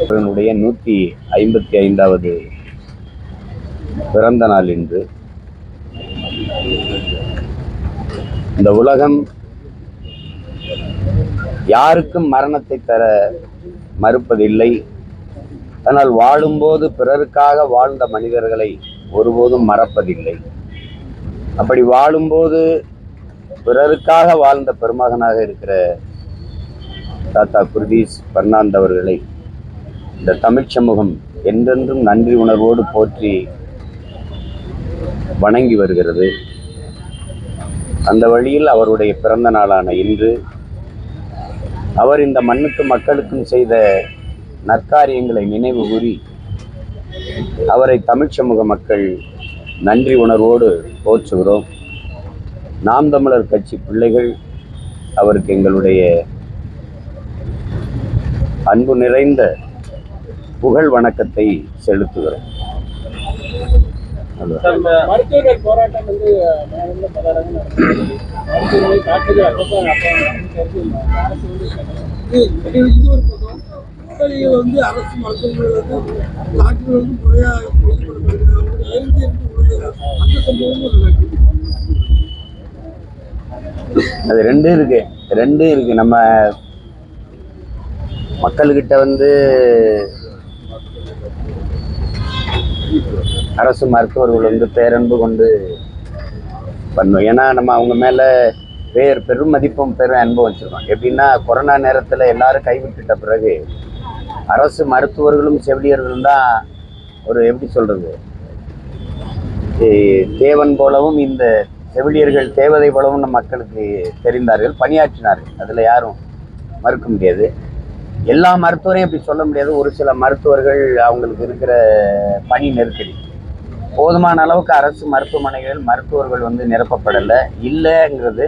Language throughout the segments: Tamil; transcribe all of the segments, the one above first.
அவர்களுடைய நூற்றி ஐம்பத்தி ஐந்தாவது பிறந்த நாள் இன்று. இந்த உலகம் யாருக்கும் மரணத்தை தர மறுப்பதில்லை. ஆனால் வாழும்போது பிறருக்காக வாழ்ந்த மனிதர்களை ஒருபோதும் மறப்பதில்லை. அப்படி வாழும்போது பிறருக்காக வாழ்ந்த பெருமகனாக இருக்கிற தாத்தா குர்தீஸ் பர்னாந்த் அவர்களை இந்த தமிழ் சமூகம் என்றென்றும் நன்றி உணர்வோடு போற்றி வணங்கி வருகிறது. அந்த வழியில் அவருடைய பிறந்த நாளான இன்று அவர் இந்த மண்ணுக்கு மக்களுக்கும் செய்த நற்காரியங்களை நினைவு கூறி அவரை தமிழ் சமூக மக்கள் நன்றி உணர்வோடு போற்றுகிறோம். நாம் தமிழர் கட்சி பிள்ளைகள் அவருக்கு எங்களுடைய அன்பு நிறைந்த புகழ் வணக்கத்தை செலுத்துகிறோம். மருத்துவர்கள் போராட்டம் வந்து இது இது ஒரு பக்கம். மக்களில் வந்து அரசு மருத்துவர்கள் வந்து வந்து முறையாக எழுதி அந்த சம்பவமும். அது ரெண்டும் இருக்கு. ரெண்டும் இருக்கு. நம்ம மக்கள்கிட்ட வந்து அரசு மருத்துவர்கள் வந்து பேரன்பு கொண்டு பண்ணும். ஏன்னா நம்ம அவங்க மேலே பேர் பெரும் மதிப்பும் பெரும் அன்பும் வச்சுருக்கோம் எப்படின்னா கொரோனா நேரத்தில் எல்லாரும் கைவிட்டுட்ட பிறகு அரசு மருத்துவர்களும் செவிலியர்களும் தான் ஒரு எப்படி சொல்கிறது தேவன் போலவும் இந்த செவிலியர்கள் தேவதை போலவும் நம் மக்களுக்கு தெரிந்தார்கள் பணியாற்றினார்கள். அதில் யாரும் மறுக்க முடியாது. எல்லா மருத்துவரையும் இப்படி சொல்ல முடியாது. ஒரு சில மருத்துவர்கள் அவங்களுக்கு இருக்கிற பணி நெருக்கடி. போதுமான அளவுக்கு அரசு மருத்துவமனைகளில் மருத்துவர்கள் வந்து நிரப்பப்படலை. இல்லைங்கிறது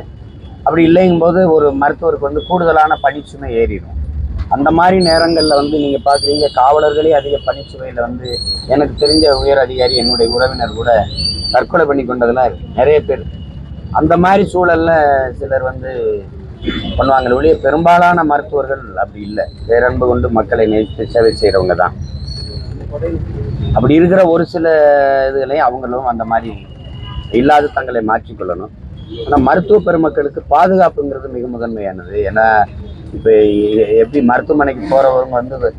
அப்படி இல்லைங்கும்போது ஒரு மருத்துவருக்கு வந்து கூடுதலான பணிச்சுமை ஏறிடும். அந்த மாதிரி நேரங்களில் வந்து நீங்கள் பார்க்குறீங்க காவலர்களே அதிக பணிச்சுமையில் வந்து எனக்கு தெரிஞ்ச உயர் அதிகாரி என்னுடைய உறவினர் கூட தற்கொலை பண்ணி கொண்டதெல்லாம் இருக்குது நிறைய பேர். அந்த மாதிரி சூழலில் சிலர் வந்து பண்ணுவாங்களே ஒழிய பெரும்பாலான மருத்துவர்கள் அப்படி இல்லை. பேரன்பு கொண்டு மக்களை நேசித்து சேவை செய்கிறவங்க தான். அப்படி இருக்கிற ஒரு சில இதுகளையும் அவங்களும் அந்த மாதிரி இல்லாத தங்களை மாற்றிக்கொள்ளணும். ஆனால் மருத்துவ பெருமக்களுக்கு பாதுகாப்புங்கிறது மிக முதன்மையானது. ஏன்னா இப்போ எப்படி மருத்துவமனைக்கு போகிறவங்க வந்து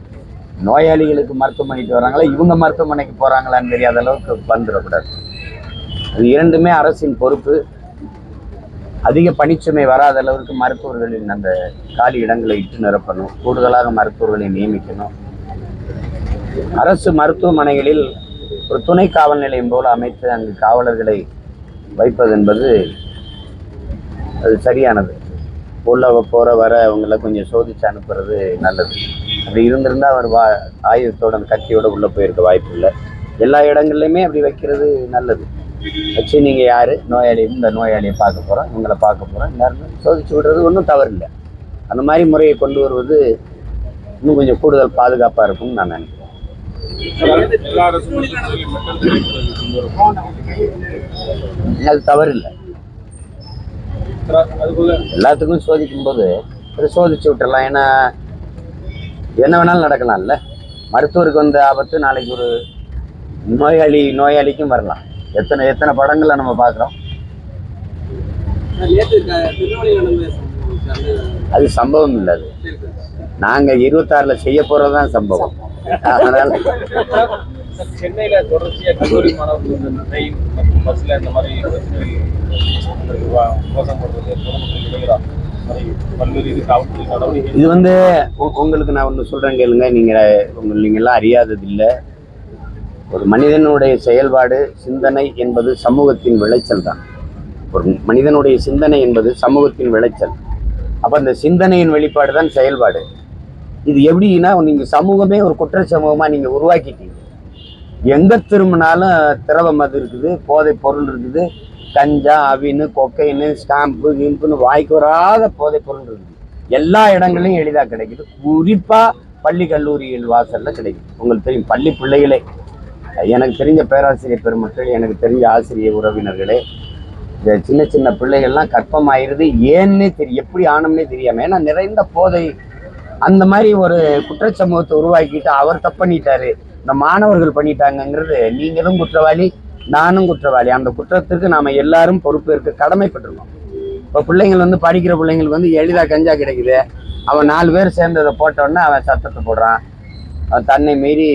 நோயாளிகளுக்கு மருத்துவமனைக்கு வராங்களா இவங்க மருத்துவமனைக்கு போகிறாங்களான்னு தெரியாத அளவுக்கு வந்துடக்கூடாது. அது இரண்டுமே அரசின் பொறுப்பு. அதிக பணிச்சுமை வராத அளவுக்கு மருத்துவர்களின் அந்த காலி இடங்களை இட்டு நிரப்பணும். கூடுதலாக மருத்துவர்களை நியமிக்கணும். அரசு மருத்துவமனைகளில் ஒரு துணை காவல் நிலையம் போல அமைத்து அங்கு காவலர்களை வைப்பது என்பது அது சரியானது. உள்ள போகிற வர அவங்கள கொஞ்சம் சோதிச்சு அனுப்புறது நல்லது. அப்படி இருந்திருந்தால் அவர் வா ஆயுதத்தோட கத்தியோடு உள்ளே போயிருக்க வாய்ப்பு இல்லை. எல்லா இடங்கள்லையுமே அப்படி வைக்கிறது நல்லது. வச்சு நீங்கள் யார்? நோயாளி இந்த நோயாளியை பார்க்க போகிறோம் இவங்களை பார்க்க போகிறோம் எல்லாருமே சோதிச்சு விடுறது ஒன்றும் தவறு இல்லை அந்த மாதிரி முறையை கொண்டு வருவது இன்னும் கொஞ்சம் கூடுதல் பாதுகாப்பாக இருக்கும்னு நான் நினைக்கிறேன். அது தவறு இல்லை எல்லாத்துக்கும் சோதிக்கும் போது சோதிச்சு விட்டுறலாம். ஏன்னா என்ன வேணாலும் நடக்கலாம்ல. மருத்துவருக்கு வந்த ஆபத்து நாளைக்கு ஒரு நோயாளி நோயாளிக்கும் வரலாம். எத்தனை எத்தனை படங்களை நம்ம பார்க்குறோம். அது சம்பவம் இல்லை அது. நாங்கள் இருபத்தாறில் செய்ய போகிறது தான் சம்பவம். அதனால் சென்னையில தொடர்ச்சியா கல்லூரி மாணவர்கள் இந்த ட்ரெயின் மற்றும் பஸ்ல இந்த மாதிரி இது வந்து உங்களுக்கு நான் ஒன்று சொல்கிறேன் கேளுங்க. நீங்கள் உங்கள் நீங்கள்லாம் அறியாதது இல்லை ஒரு மனிதனுடைய செயல்பாடு சிந்தனை என்பது சமூகத்தின் விளைச்சல் தான். ஒரு மனிதனுடைய சிந்தனை என்பது சமூகத்தின் விளைச்சல். அப்போ அந்த சிந்தனையின் வெளிப்பாடு தான் செயல்பாடு. இது எப்படின்னா நீங்கள் சமூகமே ஒரு குற்ற சமூகமாக நீங்கள் உருவாக்கிட்டீங்க. எங்கே திரும்பினாலும் திரவ மது இருக்குது போதை பொருள் இருக்குது. கஞ்சா அவின்னு கொக்கைன்னு ஸ்டாம்பு கிம்புன்னு வாய்க்கு வராத போதை பொருள் இருக்குது. எல்லா இடங்களையும் எளிதாக கிடைக்குது. குறிப்பாக பள்ளி கல்லூரிகள் வாசலில் கிடைக்குது. உங்களுக்கு தெரியும் பள்ளி பிள்ளைகளே. எனக்கு தெரிஞ்ச பேராசிரியர் பெருமக்கள் எனக்கு தெரிஞ்ச ஆசிரியர் உறவினர்களே இந்த சின்ன சின்ன பிள்ளைகள்லாம் கற்பமாயிருது ஏன்னே தெரியும் எப்படி ஆனோம்னே தெரியாமல் ஏன்னா நிறைந்த போதை அந்த மாதிரி ஒரு குற்றச் சமூகத்தை உருவாக்கிட்டு அவர் தப்பு பண்ணிட்டாரு. இந்த மாணவர்கள் பண்ணிட்டாங்கங்கிறது நீங்களும் குற்றவாளி நானும் குற்றவாளி. அந்த குற்றத்திற்கு நாம எல்லாரும் பொறுப்பேற்க கடமைப்பட்டிருக்கோம். இப்போ பிள்ளைங்கள் வந்து படிக்கிற பிள்ளைங்களுக்கு வந்து எளிதாக கஞ்சா கிடைக்குது. அவன் நாலு பேர் சேர்ந்ததை போட்டோன்னே அவன் சத்தத்தை போடுறான். அவன் தன்னை மீறி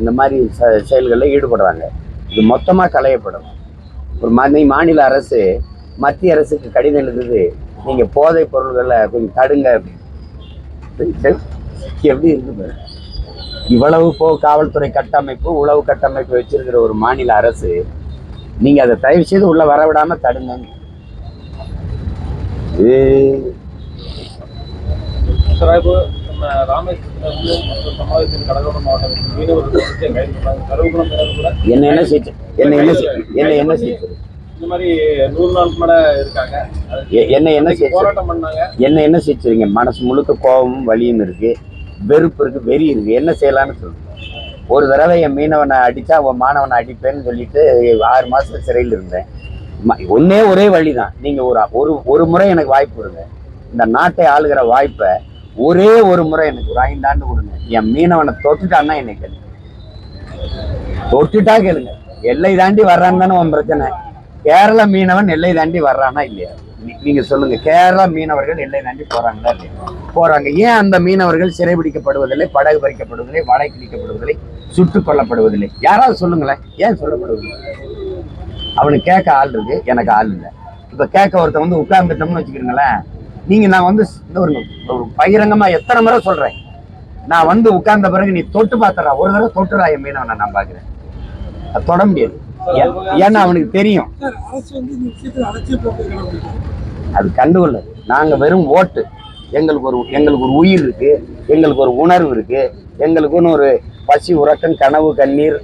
இந்த மாதிரி ச செயல்களில் ஈடுபடுறாங்க. இது மொத்தமாக களையப்படும். ஒரு மதி மாநில அரசு மத்திய அரசுக்கு கடிதம் எழுதுது. நீங்கள் போதைப் பொருள்களை கொஞ்சம் தடுங்க அப்படின்னு. எப்படி இருக்கு பாரு. இவ்வளவு போ காவல்துறை கட்டமைப்பு உளவு கட்டமைப்பு வச்சிருக்கிற ஒரு மாநில அரசு நீங்க அதை தயவு செய்து உள்ள வரவிடாம தடுங்க. இது என்ன என்ன என்ன என்ன இந்த மாதிரி நூறு நாளுக்கு மேல இருக்காங்க. என்ன என்ன போராட்டம் பண்ணாங்க. என்ன என்ன செய்ச்சுறீங்க மனசு முழுக்க கோபமும் வலியும் இருக்கு வெறுப்பு இருக்கு வெறி இருக்கு. என்ன செய்யலாம்னு சொல்லுங்க ஒரு தடவை என் மீனவனை அடிச்சா அவன் மாணவனை அடிப்பேன்னு சொல்லிட்டு ஆறு மாசம் சிறையில் இருந்தேன். ஒண்ணே ஒரே வழிதான். நீங்க ஒரு ஒரு ஒரு முறை எனக்கு வாய்ப்பு கொடுங்க. இந்த நாட்டை ஆளுகிற வாய்ப்பை ஒரே ஒரு முறை எனக்கு ஒரு ஐந்தாண்டு கொடுங்க. என் மீனவனை தொட்டுட்டான்னா என்னை கேளுங்க. தொட்டுட்டா கேளுங்க. எல்லை தாண்டி வர்றான்னு தானே உன் பிரச்சனை. கேரள மீனவன் எல்லை தாண்டி வர்றானா இல்லையா? நீ- நீங்க சொல்லுங்க கேரள மீனவர்கள் எல்லை தாண்டி போறாங்களா இல்லையா? போறாங்க. ஏன் அந்த மீனவர்கள் சிறைபிடிக்கப்படுவதில்லை படகு பறிக்கப்படுவதில்லை வலை கிழிக்கப்படுவதில்லை சுட்டுக் கொல்லப்படுவதில்லை? யாராவது சொல்லுங்களேன் ஏன் சொல்லப்படுவதில்லை? அவனுக்கு கேட்க ஆள் இருக்கு எனக்கு ஆள் இல்லை. இப்ப கேட்க ஒருத்தன் வந்து உட்கார்ந்துட்டோம்னு வச்சுக்கிறீங்களேன் நீங்க நான் வந்து ஒரு ஒரு பகிரங்கமா எத்தனை முறை சொல்றேன். நான் வந்து உட்கார்ந்த பிறகு நீ தொட்டு பார்த்துறா ஒரு தடவை தொட்டுறா என் மீனவனை நான் பாக்குறேன் அது தொட முடியாது. ஏன்னா அவனுக்கு தெரியும். அது கண்டுகொள்ள. நாங்கள் வெறும் ஓட்டு. எங்களுக்கு ஒரு எங்களுக்கு ஒரு உயிர் இருக்கு. எங்களுக்கு ஒரு உணர்வு இருக்கு. எங்களுக்குன்னு ஒரு பசி உறக்கம் கனவு கண்ணீர்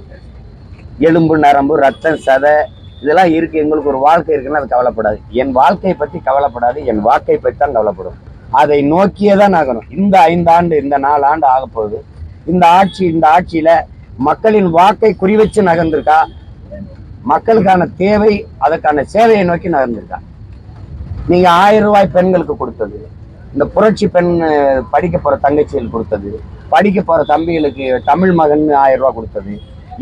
எலும்பு நரம்பு ரத்தம் சதை இதெல்லாம் இருக்கு. எங்களுக்கு ஒரு வாழ்க்கை இருக்குன்னா அது கவலைப்படாது. என் வாழ்க்கையை பற்றி கவலைப்படாது. என் வாழ்க்கை பற்றி தான் கவலைப்படும். அதை நோக்கியே தான் ஆகணும். இந்த ஐந்தாண்டு இந்த நாலு ஆண்டு ஆக போகுது இந்த ஆட்சி இந்த ஆட்சியில மக்களின் வாக்கை குறிவச்சு நகர்ந்திருக்கா? மக்களுக்கான தேவை அதற்கான சேவையை நோக்கி நகர்ந்திருக்காங்க. நீங்க ஆயிரம் ரூபாய் பெண்களுக்கு கொடுத்தது இந்த புரட்சி பெண் படிக்க போற தங்கச்சிகள் கொடுத்தது படிக்க போற தம்பிகளுக்கு தமிழ் மகன் ஆயிரம் ரூபாய் கொடுத்தது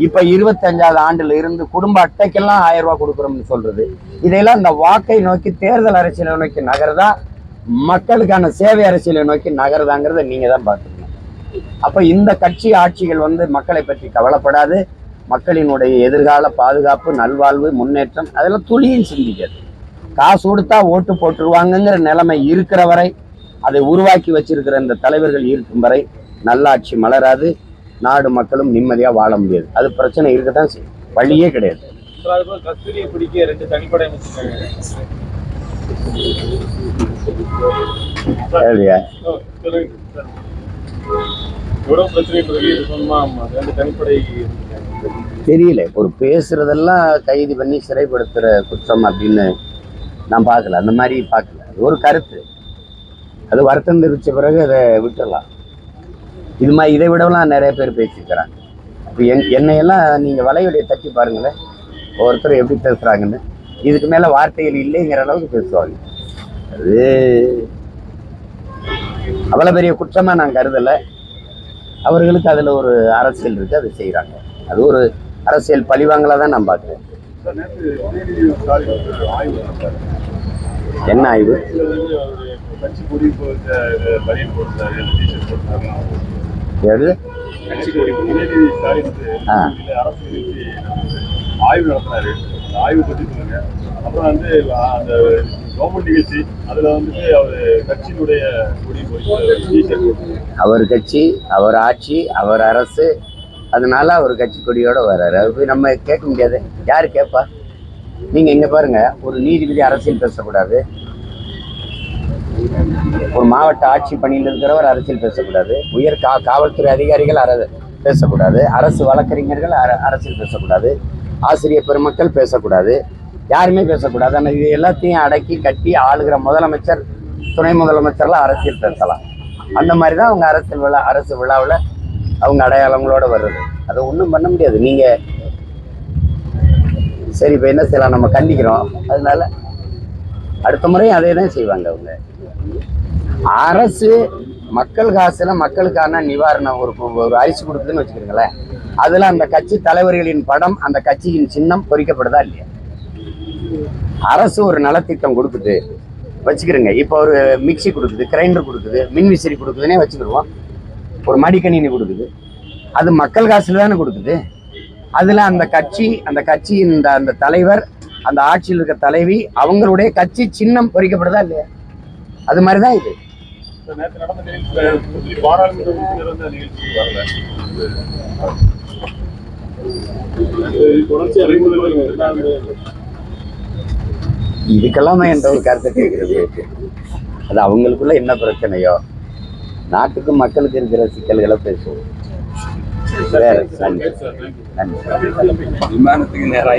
இப்ப இருபத்தஞ்சாவது ஆண்டுல இருந்து குடும்ப அட்டைக்கெல்லாம் ஆயிரம் ரூபாய் கொடுக்குறோம்னு சொல்றது இதையெல்லாம் இந்த வாக்கை நோக்கி தேர்தல் அரசியலை நோக்கி நகர்தா மக்களுக்கான சேவை அரசியலை நோக்கி நகருதாங்கிறத நீங்க தான் பார்த்துக்கணும். அப்ப இந்த கட்சி ஆட்சிகள் வந்து மக்களை பற்றி கவலைப்படாது மக்களினுடைய எதிர்கால பாதுகாப்பு நல்வாழ்வு முன்னேற்றம் அதெல்லாம் துளியும் சிந்திக்காது. காசு கொடுத்தா ஓட்டு போட்டுருவாங்கங்கிற நிலைமை இருக்கிற வரை அதை உருவாக்கி வச்சிருக்கிற இந்த தலைவர்கள் இருக்கும் வரை நல்லாட்சி மலராது நாடு மக்களும் நிம்மதியா வாழ முடியாது. அது பிரச்சனை இருக்கத்தான் செய்யும். வழியே கிடையாது. சரியா உறவு பிரச்சனை தெரியல. ஒரு பேசுறதெல்லாம் கைது பண்ணி சிறைப்படுத்துற குற்றம் அப்படின்னு நான் பார்க்கல. அந்த மாதிரி பார்க்கல. அது ஒரு கருத்து. அது வருத்தம் தெரிவித்த பிறகு அதை விட்டுடலாம். இது மாதிரி இதை விடலாம் நிறைய பேர் பேசியிருக்கிறாங்க. இப்போ என் என்னையெல்லாம் நீங்கள் வலையுடைய தட்டி பாருங்களேன். ஒருத்தர் எப்படி பேசுகிறாங்கன்னு இதுக்கு மேலே வார்த்தைகள் இல்லைங்கிற அளவுக்கு பேசுவாங்க. அது அவ்வளோ பெரிய குற்றமாக நான் கருதலை. அவர்களுக்கு அதில் ஒரு அரசியல் இருக்குது அதை செய்கிறாங்க அது ஒரு அரசியல் பழிவாங்கலாக தான் நான் பார்க்குறேன். என்ன ஆய்வு? எது? ஆய்வு நடத்தினாரு. ஆய்வு பண்ணிருக்காங்க அப்புறம் வந்து அந்த கவர்மெண்ட் நிகழ்ச்சி அதுல வந்துட்டு அவர் கட்சியினுடைய கொடி அவர் கட்சி அவர் ஆட்சி அவர் அரசு அதனால அவர் கட்சி கொடியோட வர்றாரு. அது போய் நம்ம கேட்க முடியாது. யார் கேட்பா நீங்கள் இங்கே பாருங்கள் ஒரு நீதிபதி அரசியல் பேசக்கூடாது. ஒரு மாவட்ட ஆட்சி பணியில் இருக்கிறவர் அரசியல் பேசக்கூடாது. உயர் கா காவல்துறை அதிகாரிகள் அர பேசக்கூடாது. அரசு வழக்கறிஞர்கள் அரசியல் பேசக்கூடாது. ஆசிரியர் பெருமக்கள் பேசக்கூடாது. யாருமே பேசக்கூடாது. ஆனால் இது எல்லாத்தையும் அடக்கி கட்டி ஆளுகிற முதலமைச்சர் துணை முதலமைச்சர்லாம் அரசியல் பேசலாம். அந்த மாதிரி தான் அவங்க அரசியல் விழா அரசு விழாவில் அவங்க அடையாளங்களோட வர்றது. அதை ஒன்றும் பண்ண முடியாது. நீங்கள் சரி இப்போ என்ன செய்யலாம்? நம்ம கண்டிக்கிறோம். அதனால அடுத்த முறையும் அதே தான் செய்வாங்க அவங்க. அரசு மக்கள் காசுல மக்களுக்கான நிவாரணம் ஒரு ஒரு அரிசி கொடுக்குதுன்னு வச்சுக்கிறீங்களேன் அதில் அந்த கட்சி தலைவர்களின் படம் அந்த கட்சியின் சின்னம் பொறிக்கப்படுதா இல்லையா? அரசு ஒரு நலத்திட்டம் கொடுக்குது. வச்சுக்கிறோங்க. இப்போ ஒரு மிக்சி கொடுக்குது கிரைண்டர் கொடுக்குது மின்விசிறி கொடுக்குதுன்னே வச்சுக்கிடுவோம். ஒரு மடிக்கணினி கொடுக்குது. அது மக்கள் காசுல தானே கொடுக்குது. அதில் அந்த கட்சி அந்த கட்சியின் இந்த அந்த தலைவர் அந்த ஆட்சியில் இருக்க தலைவி அவங்களுடைய கட்சி சின்னம் பொறிக்கப்படுதா இல்லையா? அது மாதிரி தான் இது. நேற்று நடந்த நிகழ்ச்சி பாராளுமன்ற உறுப்பினர் வந்து அந்த நிகழ்ச்சிக்கு வரல. இது தொடர்ச்சி அறிமுதல் இதுக்கெல்லாம் என்ற ஒரு கருத்தை கேட்கறது. இருக்கு. அது அவங்களுக்குள்ள என்ன பிரச்சனையோ நாட்டுக்கும் மக்களுக்கு இருக்கிற சிக்கல்களை பேசுவோம். நன்றி. நன்றி. விமானத்துக்கு நேரம்